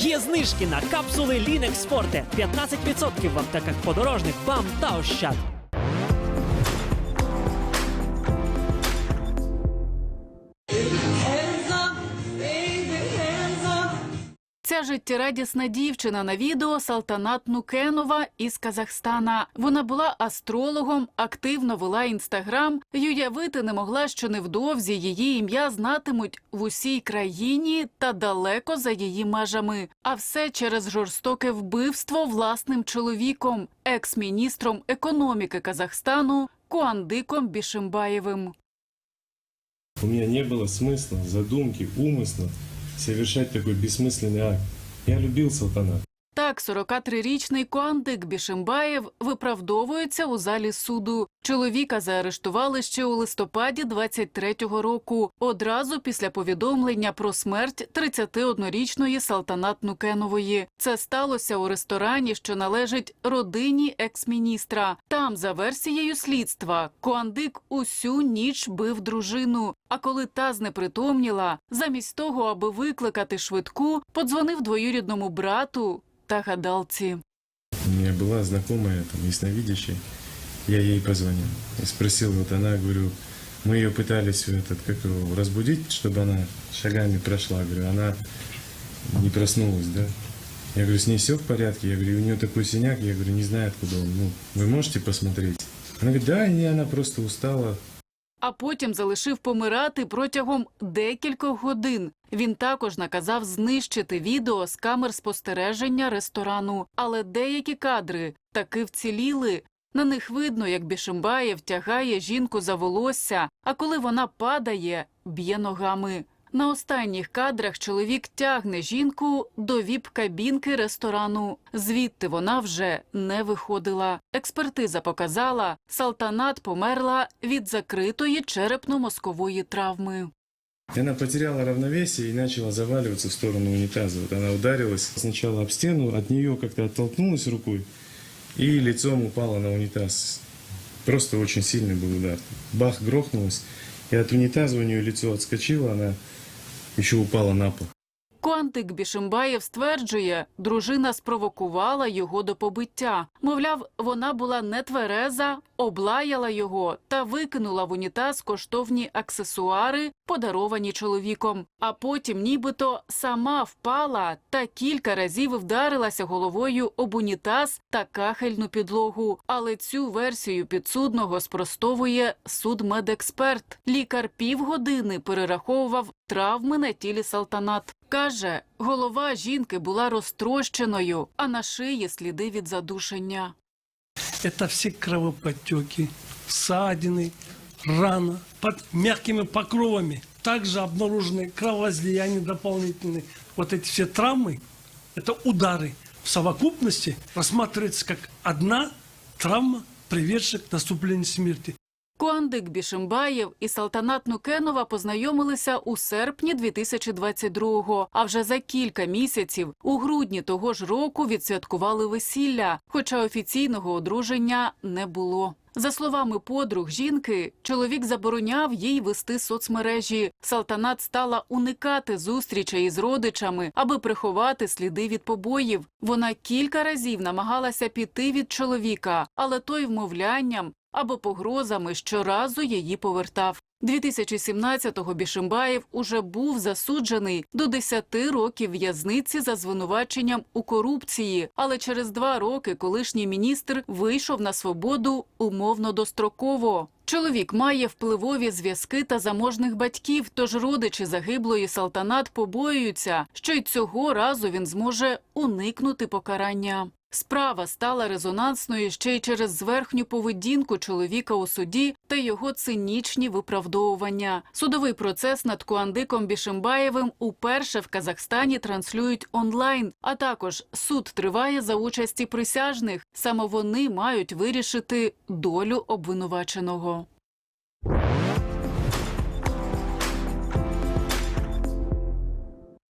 Є знижки на капсули Лінекс Спорте 15% в аптеках подорожних БАМ та Ощад. Ця життєрадісна дівчина на відео Салтанат Нукенова із Казахстана. Вона була астрологом, активно вела інстаграм й уявити не могла, що невдовзі її ім'я знатимуть в усій країні та далеко за її межами. А все через жорстоке вбивство власним чоловіком, екс-міністром економіки Казахстану Куандиком Бішимбаєвим. У меня не было смысла, задумки, умысла совершать такой бессмысленный акт. Я любил сатана. Так, 43-річний Куандик Бішимбаєв виправдовується у залі суду. Чоловіка заарештували ще у листопаді 23-го року, одразу після повідомлення про смерть 31-річної Салтанат Нукенової. Це сталося у ресторані, що належить родині екс-міністра. Там, за версією слідства, Куандик усю ніч бив дружину. А коли та знепритомніла, замість того, аби викликати швидку, подзвонив двоюрідному брату та гадалці. У меня была знакомая, там, ясновидящая. Я ей позвонил и спросил, вот она, говорю, мы ее пытались этот, как его, разбудить, чтобы она шагами прошла. Говорю, она не проснулась, да? Я говорю, с ней все в порядке? Я говорю, у нее такой синяк, я говорю, не знаю, откуда он. Ну, вы можете посмотреть? Она говорит, да, не, она просто устала. А потім залишив помирати протягом декількох годин. Він також наказав знищити відео з камер спостереження ресторану, але деякі кадри таки вціліли. На них видно, як Бішимбаєв тягає жінку за волосся, а коли вона падає, б'є ногами. На останніх кадрах чоловік тягне жінку до віп-кабінки ресторану. Звідти вона вже не виходила. Експертиза показала, Салтанат померла від закритої черепно-мозкової травми. И она потеряла равновесие и начала заваливаться в сторону унитаза. Вот она ударилась об стену, от нее как-то оттолкнулась рукой лицом упала на унитаз. Просто очень сильный был удар. Бах, грохнулась. И от унитаза у нее лицо отскочило, она еще упала на пол. Куантик Бішимбаєв стверджує, дружина спровокувала його до побиття. Мовляв, вона була нетвереза, облаяла його та викинула в унітаз коштовні аксесуари, подаровані чоловіком. А потім нібито сама впала та кілька разів вдарилася головою об унітаз та кахельну підлогу. Але цю версію підсудного спростовує судмедексперт. Лікар півгодини перераховував травми на тілі Салтанат. Каже, голова жінки була розтрощеною, а на шиї сліди від задушення. Это все кровоподтеки, ссадины, рана под мягкими покровами. Также обнаружены кровоизлияния дополнительные. Вот эти все травмы, это удары. В совокупности рассматривается как одна травма, приведшая к наступлению смерти. Куандик Бішимбаєв і Салтанат Нукенова познайомилися у серпні 2022-го, а вже за кілька місяців, у грудні того ж року, відсвяткували весілля, хоча офіційного одруження не було. За словами подруг жінки, чоловік забороняв їй вести соцмережі. Салтанат стала уникати зустрічей із родичами, аби приховати сліди від побоїв. Вона кілька разів намагалася піти від чоловіка, але той вмовлянням або погрозами щоразу її повертав. 2017-го Бішимбаєв уже був засуджений до 10 років в'язниці за звинуваченням у корупції, але через два роки колишній міністр вийшов на свободу умовно достроково. Чоловік має впливові зв'язки та заможних батьків, тож родичі загиблої Салтанат побоюються, що й цього разу він зможе уникнути покарання. Справа стала резонансною ще й через зверхню поведінку чоловіка у суді та його цинічні виправдовування. Судовий процес над Куандиком Бішимбаєвим уперше в Казахстані транслюють онлайн, а також суд триває за участі присяжних. Саме вони мають вирішити долю обвинуваченого.